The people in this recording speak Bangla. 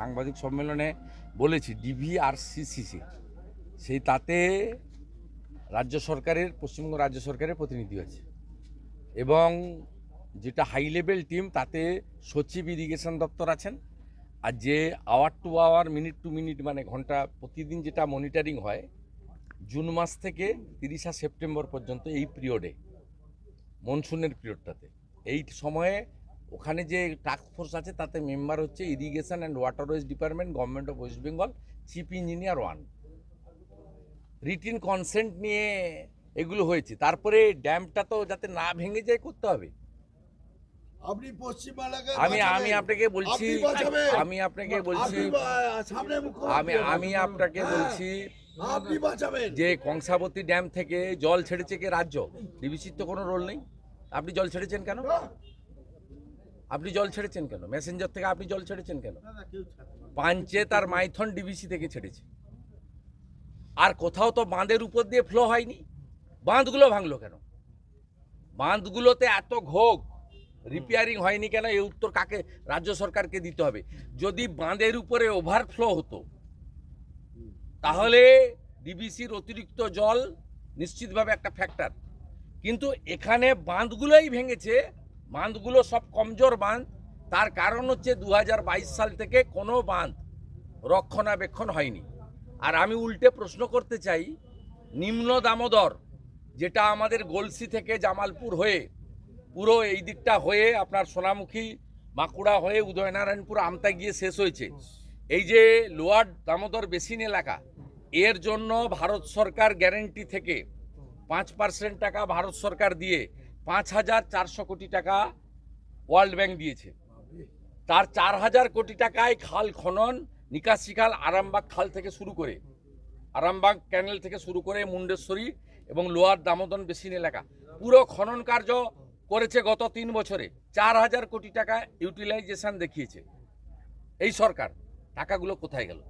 সাংবাদিক সম্মেলনে বলেছি ডিভি আর সিসিসি সেই তাতে রাজ্য সরকারের, পশ্চিমবঙ্গ রাজ্য সরকারের প্রতিনিধি আছে। এবং যেটা হাই লেভেল টিম তাতে সচিব ইরিগেশন দপ্তর আছেন। আর যে hour to hour minute to minute মানে ঘণ্টা প্রতিদিন যেটা মনিটরিং হয়, জুন মাস থেকে তিরিশা সেপ্টেম্বর পর্যন্ত এই পিরিয়ডে মনসুনের পিরিয়ডটাতে এই সময়ে ওখানে যে টাস্ক ফোর্স আছে তাতে মেম্বার হচ্ছে irrigation and water waterways department government of West Bengal chief engineer one written consent নিয়ে এগুলো হয়েছে। তারপরে ড্যামটা তো যাতে না ভেঙে যায় করতে হবে। আপনি পশ্চিমবাংলাকে আমি আমি আপনাকে বলছি আমি আপনাকে বলছি আমি আমি আপনাকে হ্যাঁ, বলছি যে কংসাবতী ড্যাম থেকে জল ছেড়েছে কে রাজ্য? ডিবিসির তো কোনো রোল নেই। আপনি জল ছেড়েছেন কেন? আপনি জল ছেড়েছেন কেন? মেসেঞ্জার থেকে আপনি জল ছেড়েছেন কেন? পাঞ্চেত আর মাইথন ডিবিসি থেকে ছেড়েছে। আর কোথাও তো বাঁধের উপর দিয়ে ফ্লো হয়নি। বাঁধগুলো ভাঙলো কেন? বাঁধগুলোতে এত ঘোগ রিপেয়ারিং হয়নি কেন? এই উত্তর কাকে রাজ্য সরকারকে দিতে হবে। যদি বাঁধের উপরে ওভারফ্লো হতো তাহলে ডিবিসির অতিরিক্ত জল নিশ্চিতভাবে একটা ফ্যাক্টর কিন্তু এখানে বাঁধগুলোই ভেঙেছে বাঁধগুলো সব কমজোর বাঁধ। তার কারণ হচ্ছে দু হাজার বাইশ সাল থেকে কোনো বাঁধ রক্ষণাবেক্ষণ হয়নি। আর আমি উল্টে প্রশ্ন করতে চাই, নিম্ন দামোদর, যেটা আমাদের গলসি থেকে জামালপুর হয়ে, পুরো এই দিকটা হয়ে আপনার সোনামুখী, বাঁকুড়া হয়ে উদয়নারায়ণপুর আমতা গিয়ে শেষ হয়েছে। এই যে লোয়ার দামোদর বেসিন এলাকা, এর জন্য ভারত সরকার গ্যারেন্টি থেকে পাঁচ পার্সেন্ট টাকা ভারত সরকার দিয়ে পাঁচ হাজার চারশো কোটি টাকা ওয়ার্ল্ড ব্যাংক দিয়েছে। তার চার হাজার কোটি টাকায় খাল খনন, নিকাশি খাল, আরামবাগ খাল থেকে শুরু করে, আরামবাগ ক্যানেল থেকে শুরু করে মুন্ডেশ্বরী এবং লোয়ার দামোদন বেসিন এলাকা। পুরো খনন কার্য করেছে গত তিন বছরে। চার হাজার কোটি টাকা ইউটিলাইজেশন দেখিয়েছে। এই সরকার, টাকাগুলো কোথায় গেল?